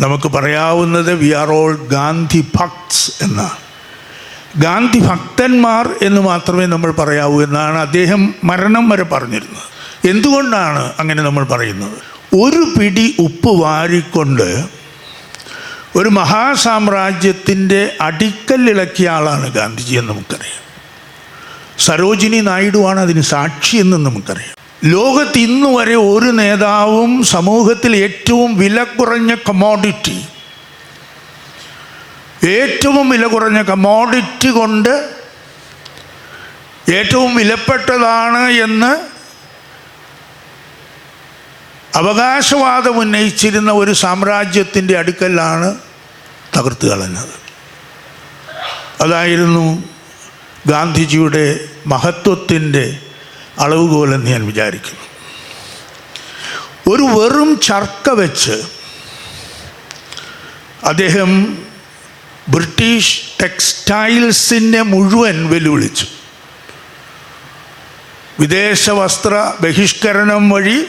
നമുക്ക് പറയാവുന്നത് we are all Gandhi bhakts എന്നാണ്. ഗാന്ധി ഭക്തന്മാർ എന്ന് മാത്രമേ നമ്മൾ പറയാവൂ എന്നാണ് അദ്ദേഹം മരണം വരെ പറഞ്ഞിരുന്നത്. എന്തുകൊണ്ടാണ് അങ്ങനെ നമ്മൾ പറയുന്നത്? ഒരു പിടി ഉപ്പ് വാരിക്കൊണ്ട് ഒരു മഹാസാമ്രാജ്യത്തിന്റെ അടിക്കല്ലിളക്കിയ ആളാണ് ഗാന്ധിജി എന്ന് നമുക്കറിയാം. സരോജിനി നായിഡുവാണ് അതിന് സാക്ഷിയെന്ന് നമുക്കറിയാം. ലോകത്ത് ഇന്ന് വരെ ഒരു നേതാവും സമൂഹത്തിൽ ഏറ്റവും വില കുറഞ്ഞ കമോഡിറ്റി ഏറ്റവും വില കുറഞ്ഞ കമോഡിറ്റി കൊണ്ട് ഏറ്റവും വിലപ്പെട്ടതാണ് എന്ന് അവകാശവാദം ഉന്നയിച്ചിരുന്ന ഒരു സാമ്രാജ്യത്തിന്റെ അടുക്കലാണ് തകർത്ത് കളഞ്ഞത്. അതായിരുന്നു ഗാന്ധിജിയുടെ മഹത്വത്തിന്റെ അളവുകോലെന്ന് ഞാൻ വിചാരിക്കുന്നു. ഒരു വെറും ചർക്ക വെച്ച് അദ്ദേഹം ബ്രിട്ടീഷ് ടെക്സ്റ്റൈൽസിനെ മുഴുവൻ വെല്ലുവിളിച്ചു. വിദേശ വസ്ത്ര ബഹിഷ്കരണം വഴി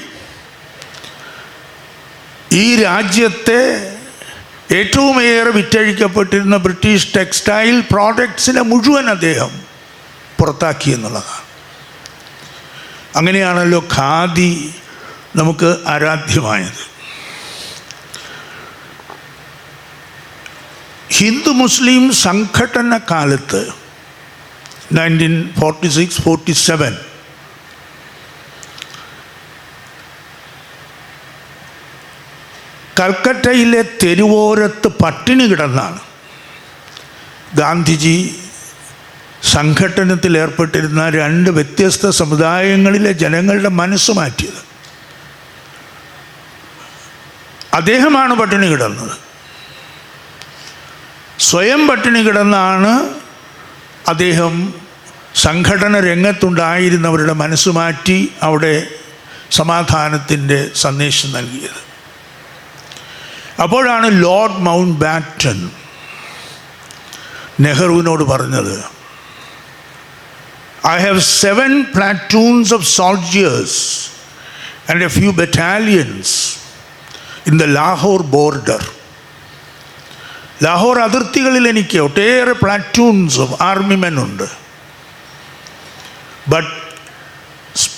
ഈ രാജ്യത്തെ ഏറ്റവുമേറെ വിറ്റഴിക്കപ്പെട്ടിരുന്ന ബ്രിട്ടീഷ് ടെക്സ്റ്റൈൽ പ്രോഡക്ട്സിനെ മുഴുവൻ അദ്ദേഹം പുറത്താക്കി എന്നുള്ളതാണ്. അങ്ങനെയാണല്ലോ ഖാദി നമുക്ക് ആരാധ്യമായത്. ഹിന്ദു മുസ്ലിം സംഘടന കാലത്ത് nineteen forty six forty seven കൽക്കട്ടയിലെ തെരുവോരത്ത് പട്ടിണി കിടന്നാണ് ഗാന്ധിജി സംഘട്ടനത്തിൽ ഏർപ്പെട്ടിരുന്ന രണ്ട് വ്യത്യസ്ത സമുദായങ്ങളിലെ ജനങ്ങളുടെ മനസ്സ് മാറ്റിയത്. അദ്ദേഹമാണ് പട്ടിണി കിടന്നത്. സ്വയം പട്ടിണി കിടന്നാണ് അദ്ദേഹം സംഘടന രംഗത്തുണ്ടായിരുന്നവരുടെ മനസ്സ് മാറ്റി അവിടെ സമാധാനത്തിന്റെ സന്ദേശം നൽകിയത്. അപ്പോഴാണ് ലോർഡ് മൗണ്ട് ബാറ്റൺ നെഹ്റുവിനോട് പറഞ്ഞത് I have seven platoons of soldiers and a few battalions in the Lahore border Lahore അതിർത്തികളിൽ എനിക്ക് ഒട്ടേറെ പ്ലാറ്റൂൺസ് ഓഫ് ആർമി മെൻ ഉണ്ട്. But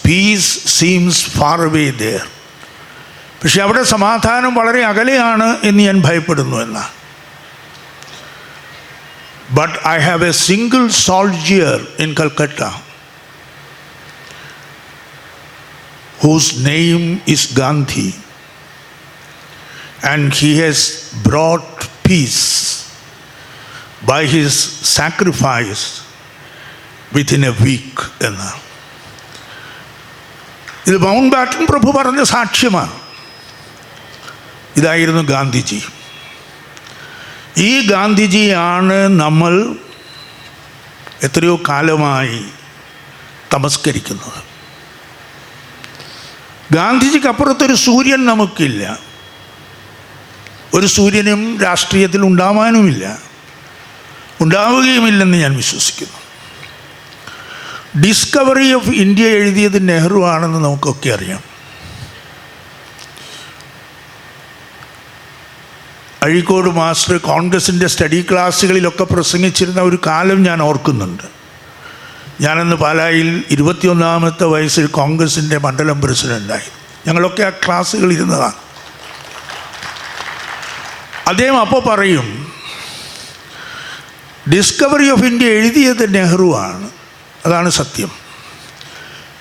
peace seems far away there പക്ഷെ അവിടെ സമാധാനം വളരെ അകലെയാണ് എന്ന് ഞാൻ ഭയപ്പെടുന്നു എന്നാണ്. but I have a single soldier in Calcutta whose name is Gandhi and he has brought peace by his sacrifice within a week എന്നാണ് ഇത് മൗണ്ട് ബാറ്റൺ പ്രഭു പറഞ്ഞ സാക്ഷ്യമാണ് ഇതായിരുന്നു ഗാന്ധിജി ഈ ഗാന്ധിജിയാണ് നമ്മൾ എത്രയോ കാലമായി തമസ്കരിക്കുന്നത്. ഗാന്ധിജിക്ക് അപ്പുറത്തൊരു സൂര്യൻ നമുക്കില്ല. ഒരു സൂര്യനും രാഷ്ട്രീയത്തിൽ ഉണ്ടാവാനുമില്ല. ഉണ്ടാവുകയുമില്ലെന്ന് ഞാൻ വിശ്വസിക്കുന്നു. ഡിസ്കവറി ഓഫ് ഇന്ത്യ എഴുതിയത് നെഹ്റു ആണെന്ന് നമുക്കൊക്കെ അറിയാം. അഴീക്കോട് മാസ്റ്റർ കോൺഗ്രസിന്റെ സ്റ്റഡി ക്ലാസ്സുകളിലൊക്കെ പ്രസംഗിച്ചിരുന്ന ഒരു കാലം ഞാൻ ഓർക്കുന്നുണ്ട്. ഞാനന്ന് പാലായിൽ ഇരുപത്തിയൊന്നാമത്തെ വയസ്സിൽ കോൺഗ്രസിന്റെ മണ്ഡലം പ്രസിഡന്റായി ഞങ്ങളൊക്കെ ആ ക്ലാസ്സുകൾ ഇരുന്നതാണ്. അദ്ദേഹം അപ്പോൾ പറയും ഡിസ്കവറി ഓഫ് ഇന്ത്യ എഴുതിയത് നെഹ്റുവാണ് അതാണ് സത്യം.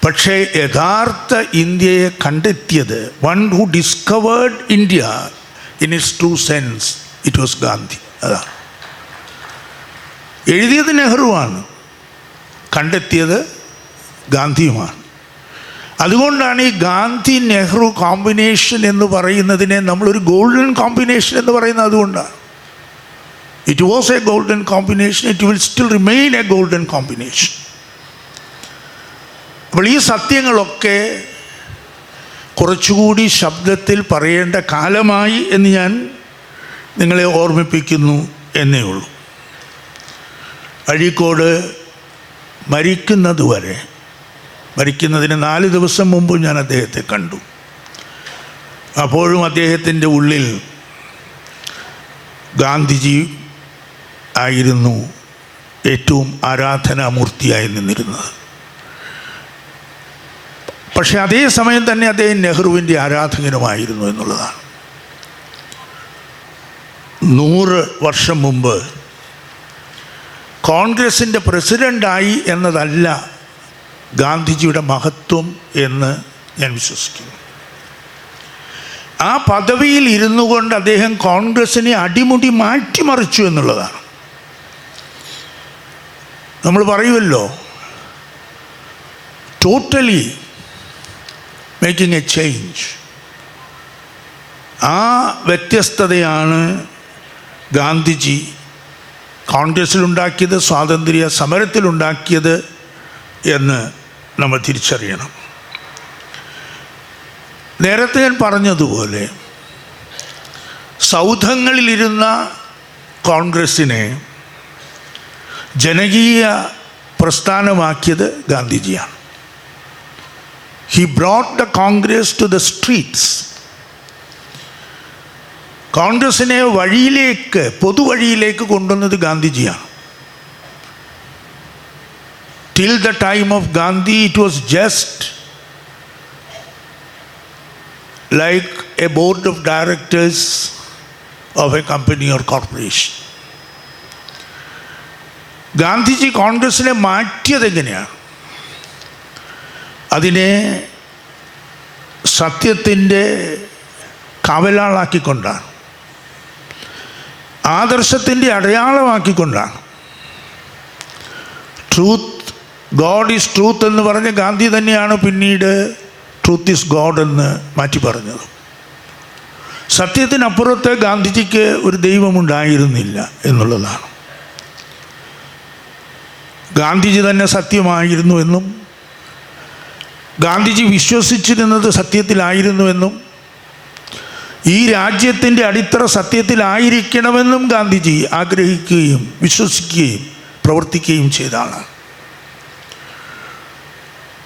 പക്ഷേ യഥാർത്ഥ ഇന്ത്യയെ കണ്ടെത്തിയത് one who discovered India in its true sense it was Gandhi അതാണ് എഴുതിയത് നെഹ്റുവാണ്. കണ്ടെത്തിയത് ഗാന്ധിയുമാണ്. അതുകൊണ്ടാണ് ഈ ഗാന്ധി നെഹ്റു കോമ്പിനേഷൻ എന്ന് പറയുന്നതിനെ നമ്മളൊരു ഗോൾഡൻ കോമ്പിനേഷൻ എന്ന് പറയുന്നത് അതുകൊണ്ടാണ്. It was a golden combination it will still remain a golden combination അപ്പോൾ ഈ സത്യങ്ങളൊക്കെ കുറച്ചുകൂടി ശബ്ദത്തിൽ പറയേണ്ട കാലമായി എന്ന് ഞാൻ നിങ്ങളെ ഓർമ്മിപ്പിക്കുന്നു എന്നേ ഉള്ളൂ. അഴീക്കോട് മരിക്കുന്നതുവരെ മരിക്കുന്നതിന് നാല് ദിവസം മുമ്പ് ഞാൻ അദ്ദേഹത്തെ കണ്ടു. അപ്പോഴും അദ്ദേഹത്തിന്റെ ഉള്ളിൽ ഗാന്ധിജി ആയിരുന്നു ഏറ്റവും ആരാധനാമൂർത്തിയായി നിന്നിരുന്നത്. പക്ഷെ അതേ സമയം തന്നെ അദ്ദേഹം നെഹ്റുവിന്റെ ആരാധകനുമായിരുന്നു എന്നുള്ളതാണ്. നൂറ് വർഷം മുമ്പ് കോൺഗ്രസിന്റെ പ്രസിഡന്റായി എന്നതല്ല ഗാന്ധിജിയുടെ മഹത്വം എന്ന് ഞാൻ വിശ്വസിക്കുന്നു. ആ പദവിയിൽ ഇരുന്നു കൊണ്ട് അദ്ദേഹം കോൺഗ്രസിനെ അടിമുടി മാറ്റിമറിച്ചു എന്നുള്ളതാണ്. നമ്മൾ പറയുമല്ലോ ടോട്ടലി മേക്കിംഗ് എ ചേഞ്ച് ആ വ്യത്യസ്തതയാണ് ഗാന്ധിജി കോൺഗ്രസ്സിലുണ്ടാക്കിയത് സ്വാതന്ത്ര്യ സമരത്തിലുണ്ടാക്കിയത് എന്ന് നമ്മൾ തിരിച്ചറിയണം. നേരത്തെ ഞാൻ പറഞ്ഞതുപോലെ സൗധങ്ങളിലിരുന്ന കോൺഗ്രസ്സിനെ ജനകീയ പ്രസ്ഥാനമാക്കിയത് ഗാന്ധിജിയാണ്. He brought the Congress to the streets കോൺഗ്രസിനെ വഴിയിലേക്ക് പൊതുവഴിയിലേക്ക് കൊണ്ടുവന്നത് ഗാന്ധിജിയാണ്. Till the time of Gandhi it was just like a board of directors of a company or corporation Gandhiji കോൺഗ്രസിനെ മാറ്റിയത് എങ്ങനെയാണ് അതിനെ സത്യത്തിന്റെ കവലാളാക്കിക്കൊണ്ടാണ്. ആദർശത്തിന്റെ അടയാളമാക്കിക്കൊണ്ടാണ്. ട്രൂത്ത് ഗോഡ് ഈസ് ട്രൂത്ത് എന്ന് പറഞ്ഞ ഗാന്ധി തന്നെയാണ് പിന്നീട് ട്രൂത്ത് ഈസ് ഗോഡ് എന്ന് മാറ്റി പറഞ്ഞത്. സത്യത്തിനപ്പുറത്ത് ഗാന്ധിജിക്ക് ഒരു ദൈവമുണ്ടായിരുന്നില്ല എന്നുള്ളതാണ്. ഗാന്ധിജി തന്നെ സത്യമായിരുന്നു എന്നും ഗാന്ധിജി വിശ്വസിച്ചിരുന്നത് സത്യത്തിലായിരുന്നുവെന്നും ഈ രാജ്യത്തിന്റെ അടിത്തറ സത്യത്തിലായിരിക്കണമെന്നും ഗാന്ധിജി ആഗ്രഹിക്കുകയും വിശ്വസിക്കുകയും പ്രവർത്തിക്കുകയും ചെയ്ത ആളാണ്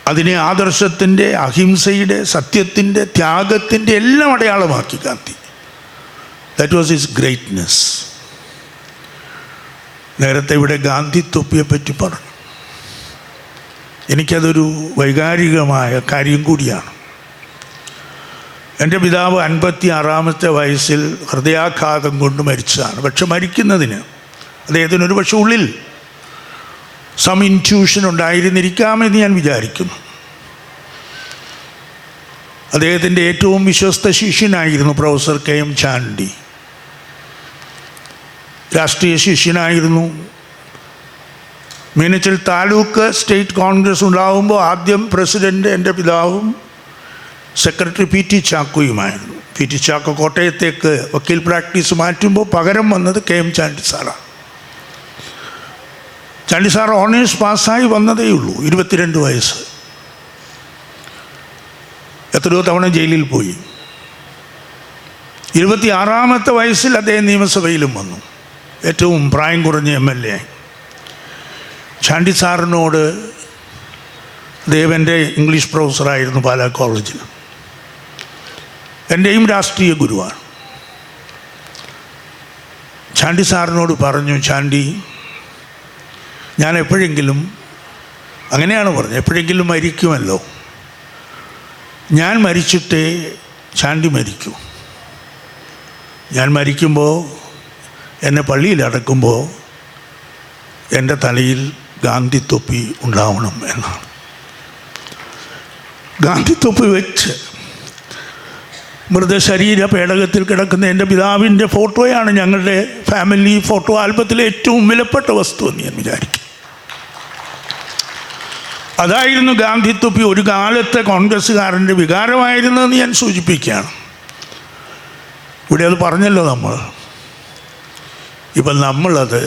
അതിനെ ആദർശത്തിന്റെ അഹിംസയുടെ സത്യത്തിന്റെ ത്യാഗത്തിന്റെ എല്ലാം അടയാളമാക്കി Gandhi. That was his greatness നേരത്തെ ഇവിടെ ഗാന്ധി തൊപ്പിയെപ്പറ്റി പറഞ്ഞു. എനിക്കതൊരു വൈകാരികമായ കാര്യം കൂടിയാണ്. എന്റെ പിതാവ് അൻപത്തി ആറാമത്തെ വയസ്സിൽ ഹൃദയാഘാതം കൊണ്ട് മരിച്ചതാണ്. പക്ഷെ മരിക്കുന്നതിന് അദ്ദേഹത്തിനൊരു പക്ഷെ ഉള്ളിൽ സം ഇന്റ്യൂഷൻ ഉണ്ടായിരുന്നിരിക്കാമെന്ന് ഞാൻ വിചാരിക്കുന്നു. അദ്ദേഹത്തിന്റെ ഏറ്റവും വിശ്വസ്ത ശിഷ്യനായിരുന്നു പ്രൊഫസർ കെ എം ചാണ്ടി. രാഷ്ട്രീയ ശിഷ്യനായിരുന്നു. മീനച്ചിൽ താലൂക്ക് സ്റ്റേറ്റ് കോൺഗ്രസ് ഉണ്ടാകുമ്പോൾ ആദ്യം പ്രസിഡന്റ് എന്റെ പിതാവും സെക്രട്ടറി പി ടി ചാക്കോയുമായിരുന്നു. പി ടി ചാക്കോ കോട്ടയത്തേക്ക് വക്കീൽ പ്രാക്ടീസ് മാറ്റുമ്പോൾ പകരം വന്നത് കെ എം ചാണ്ടി സാറാണ്. ചാണ്ടി സാർ ഓണേഴ്സ് പാസ്സായി വന്നതേ ഉള്ളൂ ഇരുപത്തിരണ്ട് വയസ്സ്. എത്രയോ തവണ ജയിലിൽ പോയി. ഇരുപത്തിയാറാമത്തെ വയസ്സിൽ അദ്ദേഹം നിയമസഭയിലും വന്നു. ഏറ്റവും പ്രായം കുറഞ്ഞ എം എൽ എ ചാണ്ടി സാറിനോട് ദേവന്റെ ഇംഗ്ലീഷ് പ്രൊഫസറായിരുന്നു പാലാ കോളേജിൽ. എന്റെയും രാഷ്ട്രീയ ഗുരുവാണ്. ചാണ്ടി സാറിനോട് പറഞ്ഞു ചാണ്ടി ഞാൻ എപ്പോഴെങ്കിലും അങ്ങനെയാണ് പറഞ്ഞത് എപ്പോഴെങ്കിലും മരിക്കുമല്ലോ. ഞാൻ മരിച്ചിട്ടേ ചാണ്ടി മരിക്കൂ. ഞാൻ മരിക്കുമ്പോൾ എന്നെ പള്ളിയിൽ അടക്കുമ്പോൾ എന്റെ തലയിൽ ഗാന്ധി തൊപ്പി ഉണ്ടാവണം എന്നാണ്. ഗാന്ധി തൊപ്പി വെച്ച് മൃതശരീര പേടകത്തിൽ കിടക്കുന്ന എന്റെ പിതാവിന്റെ ഫോട്ടോയാണ് ഞങ്ങളുടെ ഫാമിലി ഫോട്ടോ ആൽബത്തിലെ ഏറ്റവും വിലപ്പെട്ട വസ്തു എന്ന് ഞാൻ വിചാരിക്കും. അതായിരുന്നു ഗാന്ധി തൊപ്പി ഒരു കാലത്തെ കോൺഗ്രസ്സുകാരന്റെ വികാരമായിരുന്നതെന്ന് ഞാൻ സൂചിപ്പിക്കുകയാണ്. ഇവിടെ അത് പറഞ്ഞല്ലോ നമ്മൾ. ഇപ്പം നമ്മളത്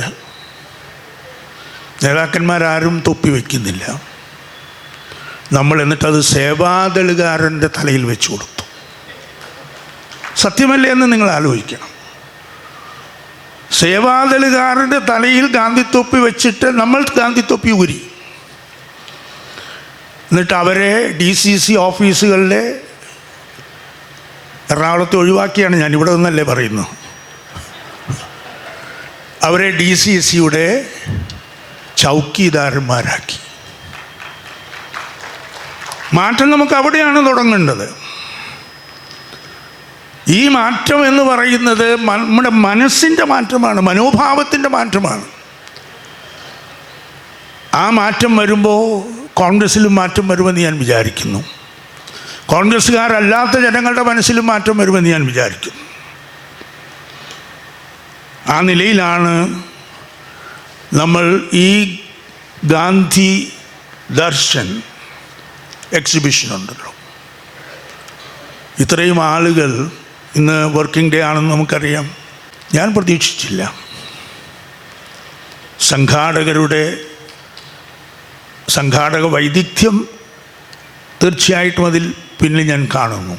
നേതാക്കന്മാരാരും തൊപ്പി വയ്ക്കുന്നില്ല. നമ്മൾ എന്നിട്ടത് സേവാദളുകാരന്റെ തലയിൽ വെച്ച് കൊടുത്തു. സത്യമല്ലേ എന്ന് നിങ്ങൾ ആലോചിക്കണം. സേവാദളുകാരന്റെ തലയിൽ ഗാന്ധിത്തൊപ്പി വെച്ചിട്ട് നമ്മൾ ഗാന്ധിത്തൊപ്പി ഊരി. എന്നിട്ട് അവരെ ഡി സി സി ഓഫീസുകളിലെ എറണാകുളത്ത് ഒഴിവാക്കിയാണ് ഞാൻ ഇവിടെ നിന്നല്ലേ പറയുന്നത്. അവരെ ഡി സി സിയുടെ ചൗക്കീദാരന്മാരാക്കി മാറ്റം നമുക്ക് അവിടെയാണ് തുടങ്ങേണ്ടത്. ഈ മാറ്റം എന്ന് പറയുന്നത് നമ്മുടെ മനസ്സിന്റെ മാറ്റമാണ് മനോഭാവത്തിന്റെ മാറ്റമാണ്. ആ മാറ്റം വരുമ്പോൾ കോൺഗ്രസ്സിലും മാറ്റം വരുമെന്ന് ഞാൻ വിചാരിക്കുന്നു. കോൺഗ്രസ്സുകാരല്ലാത്ത ജനങ്ങളുടെ മനസ്സിലും മാറ്റം വരുമെന്ന് ഞാൻ വിചാരിക്കുന്നു. ആ നിലയിലാണ് നമ്മൾ ഈ ഗാന്ധി ദർശൻ എക്സിബിഷൻ ഉണ്ടല്ലോ ഇത്രയും ആളുകൾ ഇന്ന് വർക്കിംഗ് ഡേ ആണെന്ന് നമുക്കറിയാം. ഞാൻ പ്രതീക്ഷിച്ചില്ല. സംഘാടകരുടെ സംഘാടക വൈദഗ്ധ്യം തീർച്ചയായിട്ടും അതിൽ പിന്നിൽ ഞാൻ കാണുന്നു.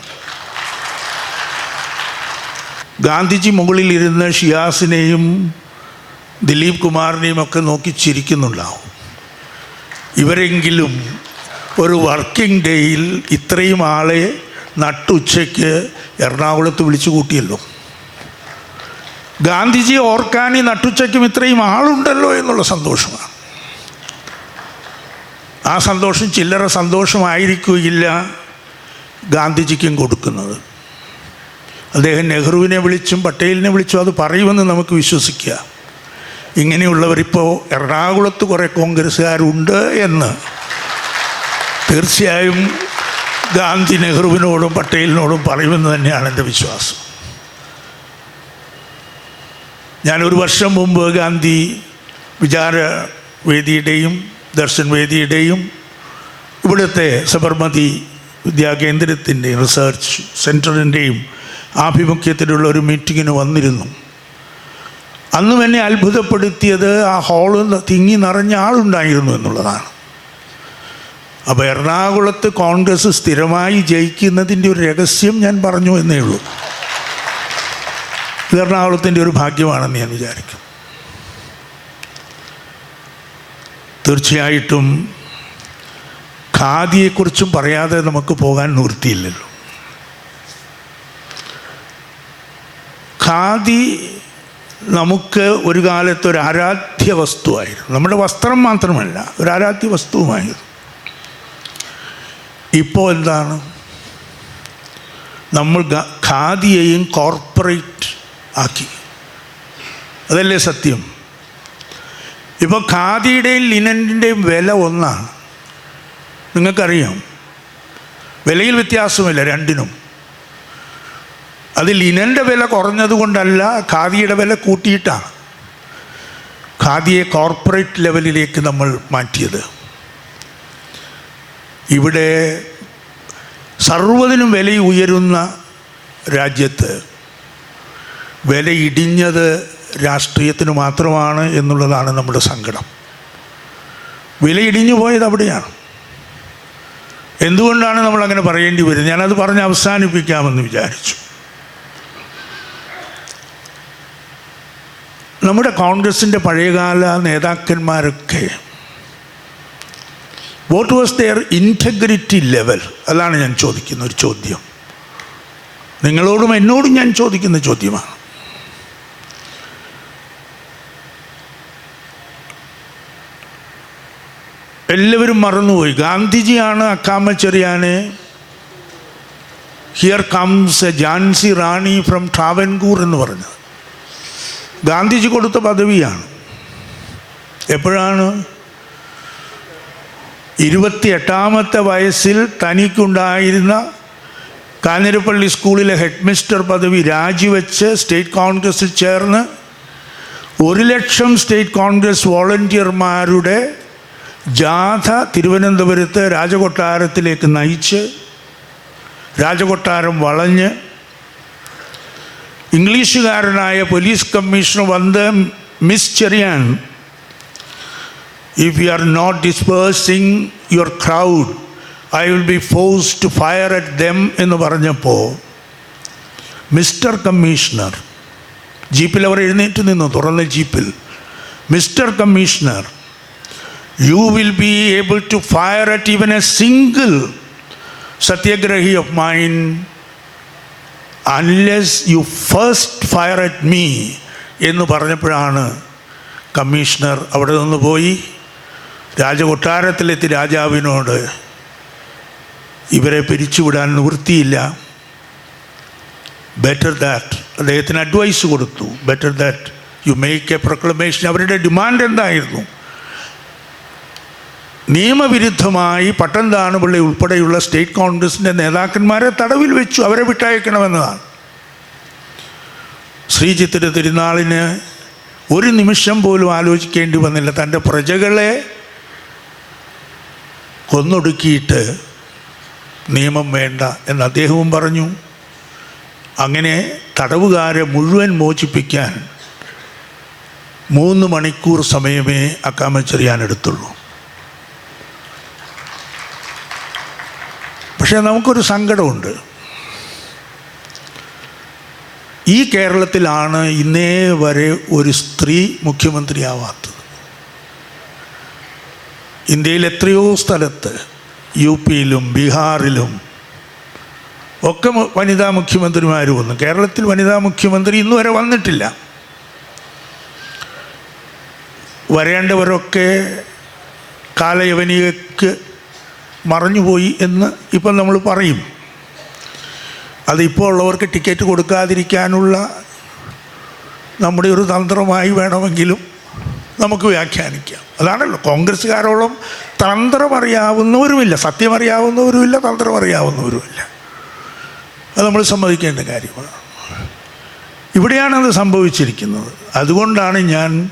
ഗാന്ധിജി മുകളിൽ ഇരുന്ന് ഷിയാസിനെയും ദിലീപ് കുമാറിനെയും ഒക്കെ നോക്കി ചിരിക്കുന്നുണ്ടാവും. ഇവരെങ്കിലും ഒരു വർക്കിംഗ് ഡേയിൽ ഇത്രയും ആളെ നട്ടുച്ചയ്ക്ക് എറണാകുളത്ത് വിളിച്ചു കൂട്ടിയല്ലോ. ഗാന്ധിജി ഓർക്കാൻ ഈ നട്ടുച്ചയ്ക്കും ഇത്രയും ആളുണ്ടല്ലോ എന്നുള്ള സന്തോഷമാണ്. ആ സന്തോഷം ചില്ലറ സന്തോഷമായിരിക്കുകയില്ല ഗാന്ധിജിക്കും കൊടുക്കുന്നത്. അദ്ദേഹം നെഹ്റുവിനെ വിളിച്ചും പട്ടേലിനെ വിളിച്ചും അത് പറയുമെന്ന് നമുക്ക് വിശ്വസിക്കുക ഇങ്ങനെയുള്ളവരിപ്പോൾ എറണാകുളത്ത് കുറേ കോൺഗ്രസ്സുകാരുണ്ട് എന്ന്. തീർച്ചയായും ഗാന്ധി നെഹ്റുവിനോടും പട്ടേലിനോടും പറയുമെന്ന് തന്നെയാണ് എന്റെ വിശ്വാസം. ഞാനൊരു വർഷം മുമ്പ് ഗാന്ധി വിചാര വേദിയുടെയും ദർശൻ വേദിയുടെയും ഇവിടുത്തെ സബർമതി വിദ്യാകേന്ദ്രത്തിന്റെയും റിസർച്ച് സെന്ററിന്റെയും ആഭിമുഖ്യത്തിലുള്ള ഒരു മീറ്റിങ്ങിന് വന്നിരുന്നു. അന്നും എന്നെ അത്ഭുതപ്പെടുത്തിയത് ആ ഹാൾ തിങ്ങി നിറഞ്ഞ ആളുണ്ടായിരുന്നു എന്നുള്ളതാണ്. അപ്പോൾ എറണാകുളത്ത് കോൺഗ്രസ് സ്ഥിരമായി ജയിക്കുന്നതിന്റെ ഒരു രഹസ്യം ഞാൻ പറഞ്ഞു എന്നേ ഉള്ളൂ. ഇത് എറണാകുളത്തിന്റെ ഒരു ഭാഗ്യമാണെന്ന് ഞാൻ വിചാരിക്കും. തീർച്ചയായിട്ടും ഖാദിയെക്കുറിച്ചും പറയാതെ നമുക്ക് പോകാൻ നിവൃത്തിയില്ലല്ലോ. ഖാദി നമുക്ക് ഒരു കാലത്ത് ഒരു ആരാധ്യ വസ്തുവായിരുന്നു. നമ്മുടെ വസ്ത്രം മാത്രമല്ല ഒരു ആരാധ്യ വസ്തുവുമായിരുന്നു. ഇപ്പോൾ എന്താണ്? നമ്മൾ ഖാദിയെയും കോർപ്പറേറ്റ് ആക്കി. അതല്ലേ സത്യം? ഇപ്പോൾ ഖാദിയുടെയും ലിനന്റെയും വില ഒന്നാണ്. നിങ്ങൾക്കറിയാം. വിലയിൽ വ്യത്യാസമില്ല രണ്ടിനും. അത് ലിനന്റെ വില കുറഞ്ഞതുകൊണ്ടല്ല ഖാദിയുടെ വില കൂട്ടിയിട്ടാണ്. ഖാദിയെ കോർപ്പറേറ്റ് ലെവലിലേക്ക് നമ്മൾ മാറ്റിയത്. ഇവിടെ സർവതിനും വില ഉയരുന്ന രാജ്യത്ത് വില ഇടിഞ്ഞത് രാഷ്ട്രീയത്തിന് മാത്രമാണ് എന്നുള്ളതാണ് നമ്മുടെ സങ്കടം. വില ഇടിഞ്ഞു പോയത് അവിടെയാണ്. എന്തുകൊണ്ടാണ് നമ്മൾ അങ്ങനെ പറയേണ്ടി വരുന്നത്? ഞാനത് പറഞ്ഞ് അവസാനിപ്പിക്കാമെന്ന് വിചാരിച്ചു. നമ്മുടെ കോൺഗ്രസിന്റെ പഴയകാല നേതാക്കന്മാരൊക്കെ what was their integrity level അതാണ് ഞാൻ ചോദിക്കുന്ന ഒരു ചോദ്യം. നിങ്ങളോടും എന്നോടും ഞാൻ ചോദിക്കുന്ന ചോദ്യമാണ്. എല്ലാവരും മറന്നുപോയി. ഗാന്ധിജിയാണ് അക്കാമച്ചെറിയാനെ here comes a Jhansi Rani from Travancore എന്ന് പറഞ്ഞത്. ഗാന്ധിജി കൊടുത്ത പദവിയാണ്. എപ്പോഴാണ്? ഇരുപത്തിയെട്ടാമത്തെ വയസ്സിൽ തനിക്കുണ്ടായിരുന്ന കാഞ്ഞിരപ്പള്ളി സ്കൂളിലെ ഹെഡ്മിസ്റ്റർ പദവി രാജിവെച്ച് സ്റ്റേറ്റ് കോൺഗ്രസ്സിൽ ചേർന്ന് ഒരു ലക്ഷം സ്റ്റേറ്റ് കോൺഗ്രസ് വോളണ്ടിയർമാരുടെ ജാഥ തിരുവനന്തപുരത്ത് രാജകൊട്ടാരത്തിലേക്ക് നയിച്ച് രാജകൊട്ടാരം വളഞ്ഞ് ഇംഗ്ലീഷുകാരനായ പോലീസ് കമ്മീഷണർ വന്ന് miss Cherian if you are not dispersing your crowd I will be force to fire at them എന്ന് പറഞ്ഞപ്പോൾ മിസ്റ്റർ കമ്മീഷണർ ജീപ്പിൽ അവർ എഴുന്നേറ്റ് നിന്നു തുറന്ന ജീപ്പിൽ mister commissioner you will be able to fire at even a single satyagrahi of mine unless you first fire at me എന്ന് പറഞ്ഞപ്പോഴാണ് commissioner അവിടെ നിന്ന് പോയി രാജകൊട്ടാരത്തിലെത്തി രാജാവിനോട് ഇവരെ പിരിച്ചുവിടാൻ നിവൃത്തിയില്ല. ബെറ്റർ ദാറ്റ് അദ്ദേഹത്തിന് അഡ്വൈസ് കൊടുത്തു. Better that you make a proclamation അവരുടെ ഡിമാൻഡ് എന്തായിരുന്നു? നിയമവിരുദ്ധമായി പട്ടംതാണുപിള്ളി ഉൾപ്പെടെയുള്ള സ്റ്റേറ്റ് കോൺഗ്രസിന്റെ നേതാക്കന്മാരെ തടവിൽ വെച്ചു അവരെ വിട്ടയക്കണമെന്നതാണ്. ശ്രീജിത്തിന്റെ തിരുനാളിന് ഒരു നിമിഷം പോലും ആലോചിക്കേണ്ടി വന്നില്ല. തന്റെ പ്രജകളെ കൊന്നൊടുക്കിയിട്ട് നിയമം വേണ്ട എന്ന് അദ്ദേഹവും പറഞ്ഞു. അങ്ങനെ തടവുകാരെ മുഴുവൻ മോചിപ്പിക്കാൻ മൂന്ന് മണിക്കൂർ സമയമേ അക്കാമച്ചെറിയാൻ എടുത്തുള്ളൂ പക്ഷേ നമുക്കൊരു സങ്കടമുണ്ട്. ഈ കേരളത്തിലാണ് ഇന്നേ വരെ ഒരു സ്ത്രീ മുഖ്യമന്ത്രിയാവാത്തത്. ഇന്ത്യയിൽ എത്രയോ സ്ഥലത്ത് യു പിയിലും ബീഹാറിലും ഒക്കെ വനിതാ മുഖ്യമന്ത്രിമാർ വന്നു. കേരളത്തിൽ വനിതാ മുഖ്യമന്ത്രി ഇന്നു വരെ വന്നിട്ടില്ല. വരേണ്ടവരൊക്കെ കാലയവനികക്ക് മറഞ്ഞുപോയി എന്ന് ഇപ്പം നമ്മൾ പറയും. അതിപ്പോൾ ഉള്ളവർക്ക് ടിക്കറ്റ് കൊടുക്കാതിരിക്കാനുള്ള നമ്മുടെ ഒരു തന്ത്രമായി വേണമെങ്കിലും നമുക്ക് വ്യാഖ്യാനിക്കാം. അതാണല്ലോ കോൺഗ്രസ്സുകാരോളം തന്ത്രം അറിയാവുന്നവരുമില്ല സത്യം തന്ത്രം അത് നമ്മൾ സമ്മതിക്കേണ്ട കാര്യമാണ്. ഇവിടെയാണ് അത് സംഭവിച്ചിരിക്കുന്നത്. അതുകൊണ്ടാണ് ഞാൻ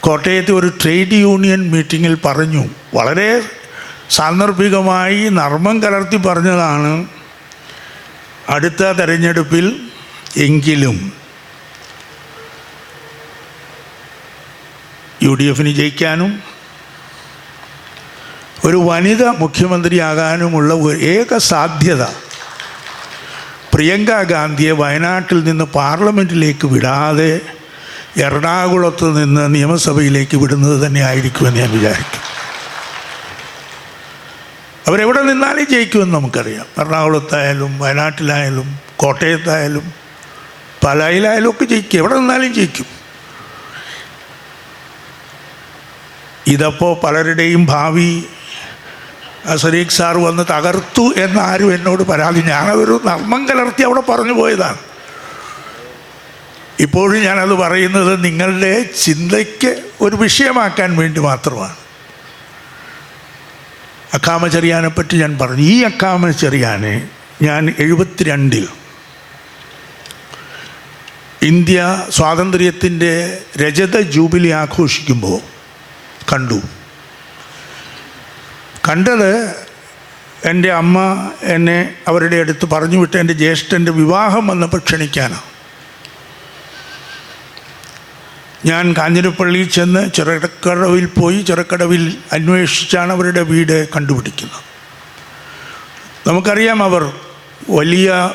കോട്ടയത്തെ ഒരു ട്രേഡ് യൂണിയൻ മീറ്റിങ്ങിൽ പറഞ്ഞു വളരെ സാന്ദർഭികമായി നർമ്മം കലർത്തി പറഞ്ഞതാണ് അടുത്ത തെരഞ്ഞെടുപ്പിൽ എങ്കിലും യു ഡി എഫിന് ജയിക്കാനും ഒരു വനിത മുഖ്യമന്ത്രിയാകാനുമുള്ള ഏക സാധ്യത പ്രിയങ്ക ഗാന്ധിയെ വയനാട്ടിൽ നിന്ന് പാർലമെന്റിലേക്ക് വിടാതെ എറണാകുളത്ത് നിന്ന് നിയമസഭയിലേക്ക് വിടുന്നത് തന്നെ ആയിരിക്കുമെന്ന് ഞാൻ വിചാരിക്കും അവരെവിടെ നിന്നാലും ജയിക്കുമെന്ന് നമുക്കറിയാം. എറണാകുളത്തായാലും വയനാട്ടിലായാലും കോട്ടയത്തായാലും പാലായിലായാലും ഒക്കെ ജയിക്കും. എവിടെ നിന്നാലും ജയിക്കും. ഇതപ്പോൾ പലരുടെയും ഭാവി സരീഖ് സാർ വന്ന് തകർത്തു എന്നാരും എന്നോട് പരാതി. ഞാനതൊരു നർമ്മം കലർത്തി അവിടെ പറഞ്ഞു പോയതാണ്. ഇപ്പോഴും ഞാനത് പറയുന്നത് നിങ്ങളുടെ ചിന്തയ്ക്ക് ഒരു വിഷയമാക്കാൻ വേണ്ടി മാത്രമാണ്. അക്കാമചെറിയാനെ പറ്റി ഞാൻ പറഞ്ഞു. ഈ അക്കാമ ചെറിയാനെ ഞാൻ എഴുപത്തിരണ്ടിൽ ഇന്ത്യ സ്വാതന്ത്ര്യത്തിന്റെ രജത ജൂബിലി ആഘോഷിക്കുമ്പോൾ കണ്ടു. കണ്ടത് എന്റെ അമ്മ എന്നെ അവരുടെ അടുത്ത് പറഞ്ഞു വിട്ട് എന്റെ ജ്യേഷ്ഠന്റെ വിവാഹം വന്നപ്പോൾ ക്ഷണിക്കാനാണ്. ഞാൻ കാഞ്ഞിരപ്പള്ളിയിൽ ചെന്ന് ചെറുക്കടവിൽ പോയി ചെറുക്കടവിൽ അന്വേഷിച്ചാണ് അവരുടെ വീട് കണ്ടുപിടിക്കുന്നത്. നമുക്കറിയാം അവർ വലിയ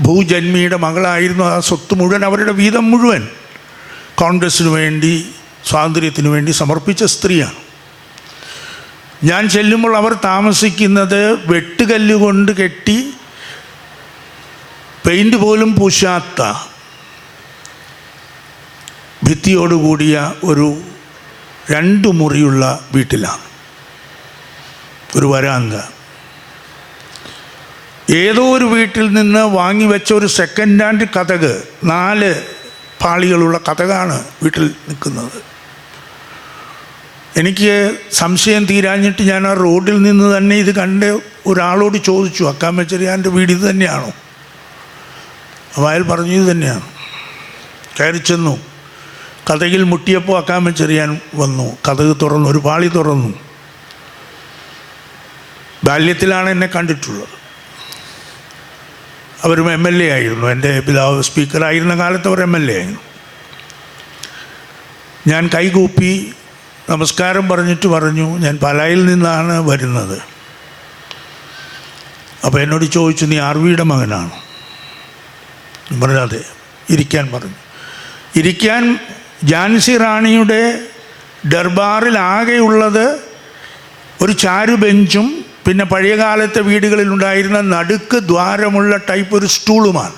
ഭൂജന്മിയുടെ മകളായിരുന്നു. ആ സ്വത്ത് മുഴുവൻ അവരുടെ വീതം മുഴുവൻ കോൺഗ്രസ്സിനു വേണ്ടി സ്വാതന്ത്ര്യത്തിനു വേണ്ടി സമർപ്പിച്ച സ്ത്രീയാണ്. ഞാൻ ചെല്ലുമ്പോൾ അവർ താമസിക്കുന്നത് വെട്ടുകല്ല് കൊണ്ട് കെട്ടി പെയിന്റ് പോലും പൂശാത്ത ഭിത്തിയോടുകൂടിയ ഒരു രണ്ട് മുറിയുള്ള വീട്ടിലാണ്. ഒരു വരാന്ത. ഏതോ ഒരു വീട്ടിൽ നിന്ന് വാങ്ങി വെച്ച ഒരു സെക്കൻഡ് ഹാൻഡ് കഥക് നാല് പാളികളുള്ള കഥകാണ് വീട്ടിൽ നിൽക്കുന്നത്. എനിക്ക് സംശയം തീരാഞ്ഞിട്ട് ഞാൻ ആ റോഡിൽ നിന്ന് തന്നെ ഇത് കണ്ട് ഒരാളോട് ചോദിച്ചു അക്കാമച്ചെറിയാന്റെ വീട് ഇത് തന്നെയാണോ? അപ്പോൾ അയാൾ പറഞ്ഞു ഇത് തന്നെയാണ്. കയറി ചെന്നു. കഥകിൽ മുട്ടിയപ്പോൾ അക്കാമൻ ചെറിയാൻ വന്നു. കഥക് തുറന്നു ഒരു പാളി തുറന്നു. ബാല്യത്തിലാണ് എന്നെ കണ്ടിട്ടുള്ളത്. അവരും എം എൽ എ ആയിരുന്നു. എന്റെ പിതാവ് സ്പീക്കറായിരുന്ന കാലത്ത് അവർ എം എൽ എ ആയിരുന്നു. ഞാൻ കൈകൂപ്പി നമസ്കാരം പറഞ്ഞിട്ട് പറഞ്ഞു ഞാൻ പലായിൽ നിന്നാണ് വരുന്നത്. അപ്പോൾ എന്നോട് ചോദിച്ചു നീ ആർ വിയുടെ മകനാണ് പറഞ്ഞു അതെ ഇരിക്കാൻ പറഞ്ഞു. ഇരിക്കാൻ ജാൻസി റാണിയുടെ ദർബാറിൽ ആകെയുള്ളത് ഒരു ചാരു ബെഞ്ചും പിന്നെ പഴയകാലത്തെ വീടുകളിലുണ്ടായിരുന്ന നടുക്ക് ദ്വാരമുള്ള ടൈപ്പ് ഒരു സ്റ്റൂളുമാണ്.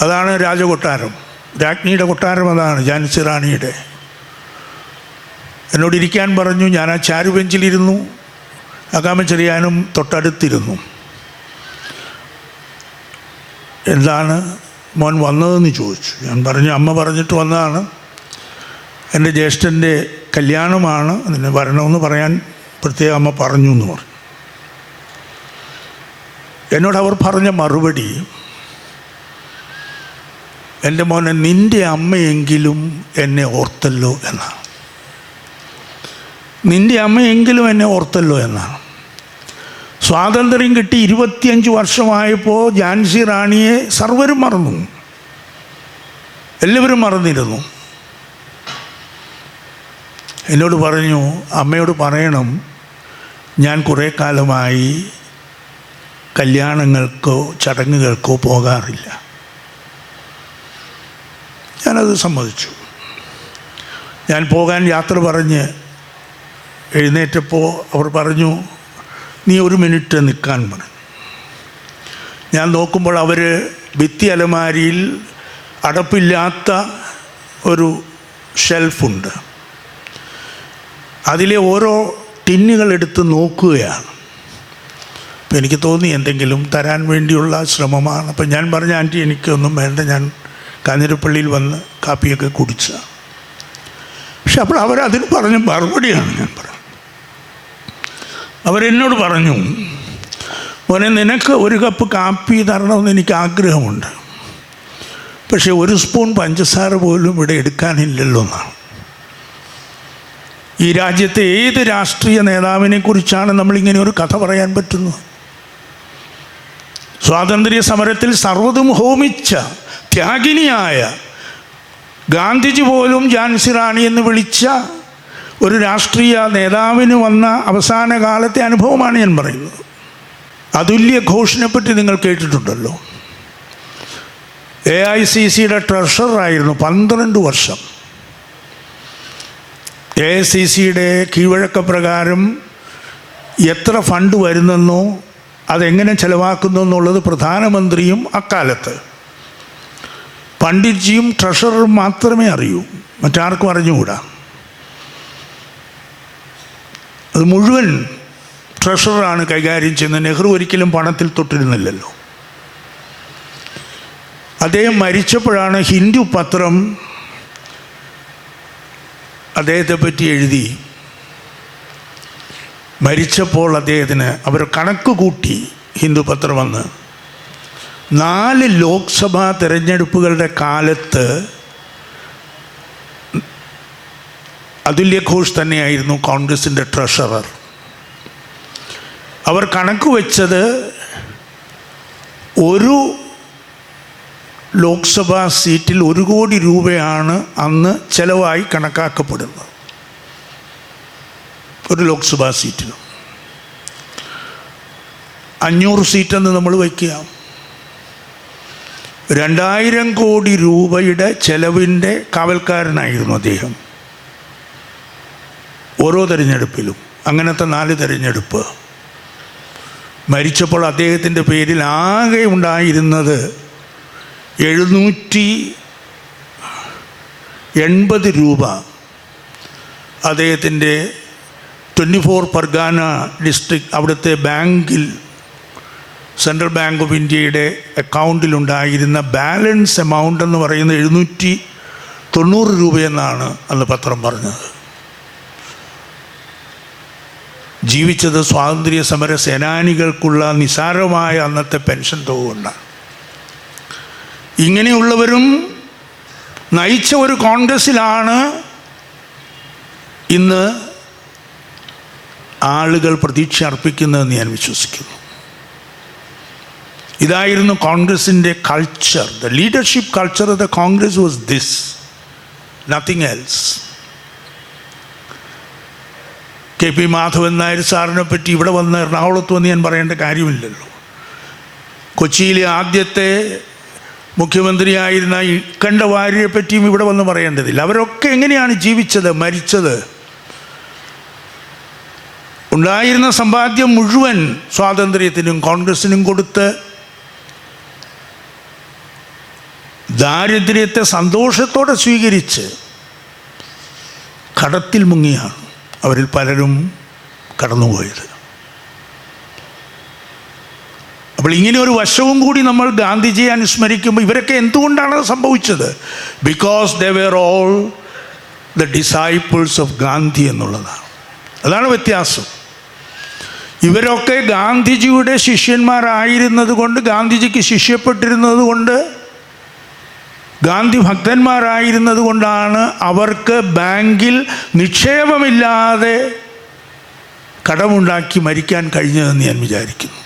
അതാണ് രാജകൊട്ടാരം. രാജ്ഞിയുടെ കൊട്ടാരം അതാണ് ജാൻസി റാണിയുടെ. എന്നോട് ഇരിക്കാൻ പറഞ്ഞു ഞാൻ ആ ചാരു ബെഞ്ചിലിരുന്നു അകാമച്ചെറിയാനും തൊട്ടടുത്തിരുന്നു. എന്താണ് മോൻ വന്നതെന്ന് ചോദിച്ചു. ഞാൻ പറഞ്ഞു അമ്മ പറഞ്ഞിട്ട് വന്നതാണ്. എന്റെ ജ്യേഷ്ഠന്റെ കല്യാണമാണ്. അതിന് വരണമെന്ന് പറയാൻ പ്രത്യേകം അമ്മ പറഞ്ഞു എന്ന് പറഞ്ഞു. എന്നോട് അവർ പറഞ്ഞ മറുപടി എന്റെ മോനെ നിന്റെ അമ്മയെങ്കിലും എന്നെ ഓർത്തല്ലോ എന്നാണ്. നിന്റെ അമ്മയെങ്കിലും എന്നെ ഓർത്തല്ലോ എന്നാണ്. സ്വാതന്ത്ര്യം കിട്ടി ഇരുപത്തിയഞ്ച് വർഷമായപ്പോൾ ഝാൻസി റാണിയെ സർവരും മറന്നു. എല്ലാവരും മറന്നിരുന്നു. എന്നോട് പറഞ്ഞു അമ്മയോട് പറയണം ഞാൻ കുറേ കാലമായി കല്യാണങ്ങൾക്കോ ചടങ്ങുകൾക്കോ പോകാറില്ല. ഞാനത് സമ്മതിച്ചു. ഞാൻ പോകാൻ യാത്ര പറഞ്ഞ് എഴുന്നേറ്റപ്പോൾ അവർ പറഞ്ഞു നീ ഒരു മിനിറ്റ് നിൽക്കാൻ പറഞ്ഞു ഞാൻ നോക്കുമ്പോൾ അവർ ഭിത്തി അലമാരിയിൽ അടപ്പില്ലാത്ത ഒരു ഷെൽഫുണ്ട്. അതിലെ ഓരോ ടിന്നുകൾ എടുത്ത് നോക്കുകയാണ്. അപ്പം എനിക്ക് തോന്നി എന്തെങ്കിലും തരാൻ വേണ്ടിയുള്ള ശ്രമമാണ്. അപ്പം ഞാൻ പറഞ്ഞ ആന്റി എനിക്കൊന്നും വേണ്ട. ഞാൻ കാഞ്ഞിരപ്പള്ളിയിൽ വന്ന് കാപ്പിയൊക്കെ കുടിച്ച. പക്ഷെ അപ്പോൾ അവരതിന് പറഞ്ഞ മറുപടിയാണ് ഞാൻ പറഞ്ഞത്. അവരെന്നോട് പറഞ്ഞു മോനെ നിനക്ക് ഒരു കപ്പ് കാപ്പി തരണമെന്ന് എനിക്ക് ആഗ്രഹമുണ്ട്. പക്ഷേ ഒരു സ്പൂൺ പഞ്ചസാര പോലും ഇവിടെ എടുക്കാനില്ലല്ലോ എന്നാണ് ഈ രാജ്യത്തെ ഏത് രാഷ്ട്രീയ നേതാവിനെ കുറിച്ചാണ് നമ്മളിങ്ങനെ ഒരു കഥ പറയാൻ പറ്റുന്നത്? സ്വാതന്ത്ര്യ സമരത്തിൽ സർവതും ഹോമിച്ച ത്യാഗിനിയായ ഗാന്ധിജി പോലും ജാൻസി റാണി എന്ന് വിളിച്ച ഒരു രാഷ്ട്രീയ നേതാവിന് വന്ന അവസാന കാലത്തെ അനുഭവമാണ് ഞാൻ പറയുന്നത്. അതുല്യ ഘോഷിനെ പറ്റി നിങ്ങൾ കേട്ടിട്ടുണ്ടല്ലോ. എ ഐ സി സിയുടെ ട്രഷററായിരുന്നു പന്ത്രണ്ട് വർഷം. എ ഐ സി സിയുടെ കീഴ്വഴക്ക പ്രകാരം എത്ര ഫണ്ട് വരുന്നെന്നോ അതെങ്ങനെ ചെലവാക്കുന്നു എന്നുള്ളത് പ്രധാനമന്ത്രിയും അക്കാലത്ത്. പണ്ഡിറ്റ്ജിയും ട്രഷററും മാത്രമേ അറിയൂ. മറ്റാർക്കും അറിഞ്ഞുകൂടാ. അത് മുഴുവൻ ട്രഷററാണ് കൈകാര്യം ചെയ്യുന്നത്. നെഹ്റു ഒരിക്കലും പണത്തിൽ തൊട്ടിരുന്നില്ലല്ലോ. അദ്ദേഹം മരിച്ചപ്പോഴാണ് ഹിന്ദു പത്രം അദ്ദേഹത്തെ പറ്റി എഴുതി. മരിച്ചപ്പോൾ അദ്ദേഹത്തിന് അവർ കണക്ക് കൂട്ടി ഹിന്ദു പത്രം വന്ന്. നാല് ലോക്സഭാ തിരഞ്ഞെടുപ്പുകളുടെ കാലത്ത് അതുല്യ ഘോഷ് തന്നെയായിരുന്നു കോൺഗ്രസിന്റെ ട്രഷറർ. അവർ കണക്ക് വെച്ചത് ഒരു ലോക്സഭാ സീറ്റിൽ ഒരു കോടി രൂപയാണ് അന്ന് ചെലവായി കണക്കാക്കപ്പെടുന്നത്. ഒരു ലോക്സഭാ സീറ്റിന് അഞ്ഞൂറ് സീറ്റെന്ന് നമ്മൾ വയ്ക്കുക. രണ്ടായിരം കോടി രൂപയുടെ ചെലവിന്റെ കാവൽക്കാരനായിരുന്നു അദ്ദേഹം. ഓരോ തിരഞ്ഞെടുപ്പിലും അങ്ങനത്തെ നാല് തിരഞ്ഞെടുപ്പ്. മരിച്ചപ്പോൾ അദ്ദേഹത്തിന്റെ പേരിൽ ആകെ ഉണ്ടായിരുന്നത് എഴുന്നൂറ്റി എൺപത് രൂപ. അദ്ദേഹത്തിന്റെ ട്വന്റി ഫോർ പർഗാന ഡിസ്ട്രിക്ട് അവിടുത്തെ ബാങ്കിൽ സെൻട്രൽ ബാങ്ക് ഓഫ് ഇന്ത്യയുടെ അക്കൗണ്ടിലുണ്ടായിരുന്ന ബാലൻസ് എമൗണ്ട് എന്ന് പറയുന്നത് എഴുന്നൂറ്റി തൊണ്ണൂറ് രൂപയെന്നാണ് അന്ന് പത്രം പറഞ്ഞത്. ജീവിച്ചത് സ്വാതന്ത്ര്യ സമര സേനാനികൾക്കുള്ള നിസാരമായ അന്നത്തെ പെൻഷൻ തുക കൊണ്ടാണ്. ഇങ്ങനെയുള്ളവരും നയിച്ച ഒരു കോൺഗ്രസ്സിലാണ് ഇന്ന് ആളുകൾ പ്രതീക്ഷ അർപ്പിക്കുന്നതെന്ന് ഞാൻ വിശ്വസിക്കുന്നു. ഇതായിരുന്നു കോൺഗ്രസിന്റെ culture the leadership culture of the Congress was this nothing else K P Madhavan Nair സാറിനെ പറ്റി ഇവിടെ വന്ന് എറണാകുളത്ത് വന്ന് ഞാൻ പറയേണ്ട കാര്യമില്ലല്ലോ. കൊച്ചിയിലെ ആദ്യത്തെ മുഖ്യമന്ത്രിയായിരുന്ന ഇക്കണ്ട വാര്യരെ പറ്റിയും ഇവിടെ വന്ന് പറയേണ്ടതില്ല. അവരൊക്കെ എങ്ങനെയാണ് ജീവിച്ചത് മരിച്ചത്? ഉണ്ടായിരുന്ന സമ്പാദ്യം മുഴുവൻ സ്വാതന്ത്ര്യത്തിനും കോൺഗ്രസിനും കൊടുത്ത് ദാരിദ്ര്യത്തെ സന്തോഷത്തോടെ സ്വീകരിച്ച് കടത്തിൽ മുങ്ങിയാണ്. അവരിൽ പലരും കടന്നുപോയത്. അപ്പോൾ ഇങ്ങനെ ഒരു വശവും കൂടി നമ്മൾ ഗാന്ധിജിയെ അനുസ്മരിക്കുമ്പോൾ ഇവരൊക്കെ എന്തുകൊണ്ടാണ് സംഭവിച്ചത്? Because they were all the disciples of Gandhi എന്നുള്ളതാണ്. അതാണ് വ്യത്യാസം. ഇവരൊക്കെ ഗാന്ധിജിയുടെ ശിഷ്യന്മാരായിരുന്നത് കൊണ്ട് ഗാന്ധിജിക്ക് ശിഷ്യപ്പെട്ടിരുന്നത് കൊണ്ട് ഗാന്ധി ഭക്തന്മാരായിരുന്നത് കൊണ്ടാണ് അവർക്ക് ബാങ്കിൽ നിക്ഷേപമില്ലാതെ കടമുണ്ടാക്കി മരിക്കാൻ കഴിഞ്ഞതെന്ന് ഞാൻ വിചാരിക്കുന്നു.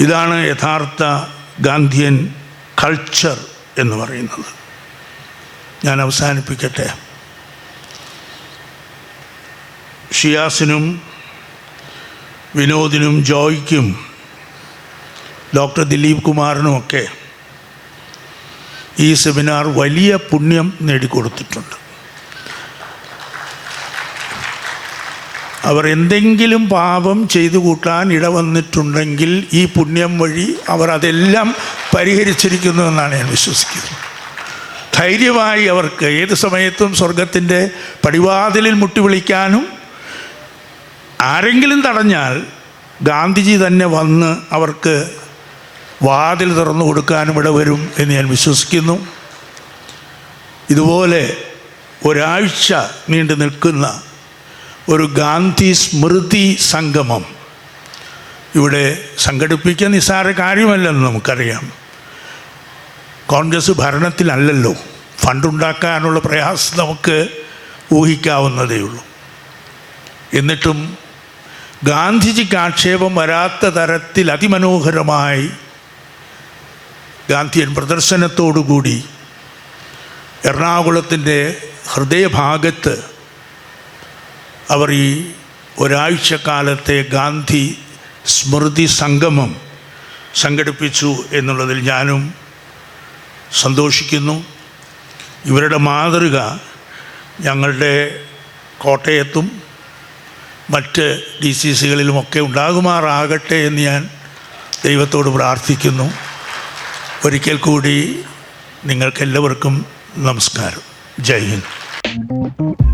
ഇതാണ് യഥാർത്ഥ ഗാന്ധിയൻ കൾച്ചർ എന്ന് പറയുന്നത്. ഞാൻ അവസാനിപ്പിക്കട്ടെ. ഷിയാസിനും വിനോദിനും ജോയ്ക്കും ഡോക്ടർ ദിലീപ് കുമാറിനുമൊക്കെ ഈ സെമിനാർ വലിയ പുണ്യം നേടിക്കൊടുത്തിട്ടുണ്ട്. അവർ എന്തെങ്കിലും പാപം ചെയ്തു കൂട്ടാൻ ഇടവന്നിട്ടുണ്ടെങ്കിൽ ഈ പുണ്യം വഴി അവർ അതെല്ലാം പരിഹരിച്ചിരിക്കുന്നു എന്നാണ് ഞാൻ വിശ്വസിക്കുന്നത്. ധൈര്യമായി അവർക്ക് ഏത് സമയത്തും സ്വർഗത്തിന്റെ പടിവാതിലിൽ മുട്ടി വിളിക്കാനും ആരെങ്കിലും തടഞ്ഞാൽ ഗാന്ധിജി തന്നെ വന്ന് അവർക്ക് വാതിൽ തുറന്നു കൊടുക്കാനും ഇവിടെ വരും എന്ന് ഞാൻ വിശ്വസിക്കുന്നു. ഇതുപോലെ ഒരാഴ്ച നീണ്ടു നിൽക്കുന്ന ഒരു ഗാന്ധി സ്മൃതി സംഗമം ഇവിടെ സംഘടിപ്പിക്കാൻ നിസ്സാര കാര്യമല്ലെന്ന് നമുക്കറിയാം. കോൺഗ്രസ് ഭരണത്തിലല്ലല്ലോ. ഫണ്ടുണ്ടാക്കാനുള്ള പ്രയാസം നമുക്ക് ഊഹിക്കാവുന്നതേ ഉള്ളൂ. എന്നിട്ടും ഗാന്ധിജിക്ക് ആക്ഷേപം വരാത്ത തരത്തിൽ അതിമനോഹരമായി ഗാന്ധിയൻ പ്രദർശനത്തോടുകൂടി എറണാകുളത്തിന്റെ ഹൃദയഭാഗത്ത് അവർ ഈ ഒരാഴ്ചക്കാലത്തെ ഗാന്ധി സ്മൃതി സംഗമം സംഘടിപ്പിച്ചു എന്നുള്ളതിൽ ഞാനും സന്തോഷിക്കുന്നു. ഇവരുടെ മാതൃക ഞങ്ങളുടെ കോട്ടയത്തും മറ്റ് ഡി സി സികളിലുമൊക്കെ ഉണ്ടാകുമാറാകട്ടെ എന്ന് ഞാൻ ദൈവത്തോട് പ്രാർത്ഥിക്കുന്നു. ഒരിക്കൽ കൂടി നിങ്ങൾക്കെല്ലാവർക്കും നമസ്കാരം. ജയ് ഹിന്ദ്.